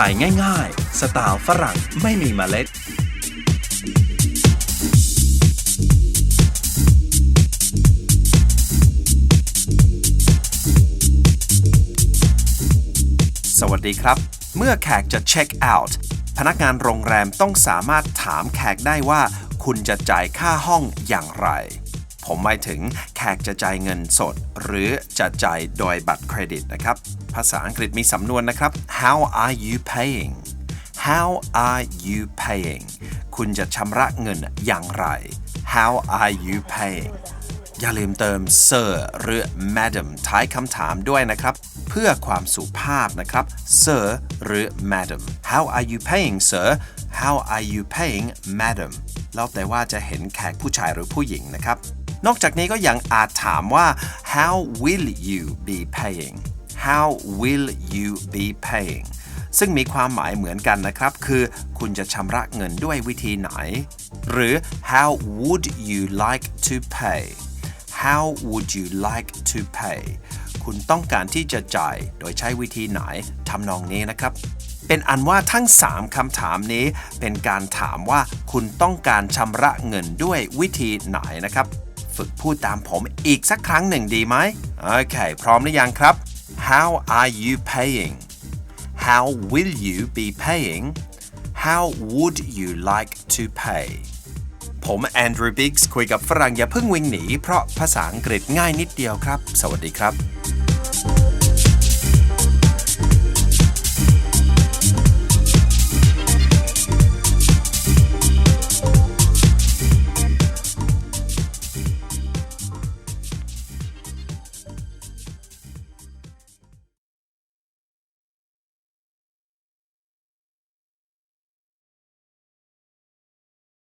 ถ่ายง่ายๆ สไตล์ฝรั่งไม่มีเมล็ด สวัสดีครับ เมื่อแขกจะเช็คเอาท์พนักงานโรงแรมต้องสามารถถามแขกได้ว่า คุณจะจ่ายค่าห้องอย่างไร ผมหมายถึงแขกจะจ่ายเงินสด หรือจะจ่ายโดยบัตรเครดิตนะครับ ภาษาอังกฤษมีสำนวนนะครับ How are you paying How are you paying คุณจะชำระเงินอย่างไร How are you paying อย่าลืมเติม sir หรือ madam ท้ายคำถามด้วยนะครับ เพื่อความสุภาพนะครับ sir หรือ madam How are you paying sir How are you paying madam แล้วแต่ว่าจะเห็นแขกผู้ชายหรือผู้หญิงนะครับ นอกจากนี้ก็ยังอาจถามว่า How will you be paying How will you be paying ซึ่งมีความหมายเหมือนกันนะครับ คือคุณจะชำระเงินด้วยวิธีไหน หรือ How would you like to pay How would you like to pay คุณต้องการที่จะจ่ายโดยใช้วิธีไหนทำนองนี้นะครับ เป็นอันว่าทั้ง 3คำถามนี้ เป็นการถามว่าคุณต้องการชำระเงินด้วยวิธีไหนนะครับ ฝึกพูดตามผมอีกสักครั้งหนึ่งดีไหมโอเค พร้อมหรือยังครับ How are you paying How will you be paying How would you like to pay ผมแอนดรูว์บิกส์คุยกับฝรั่งอย่าเพิ่งวิ่งหนี เพราะภาษาอังกฤษง่ายนิดเดียวครับ สวัสดีครับ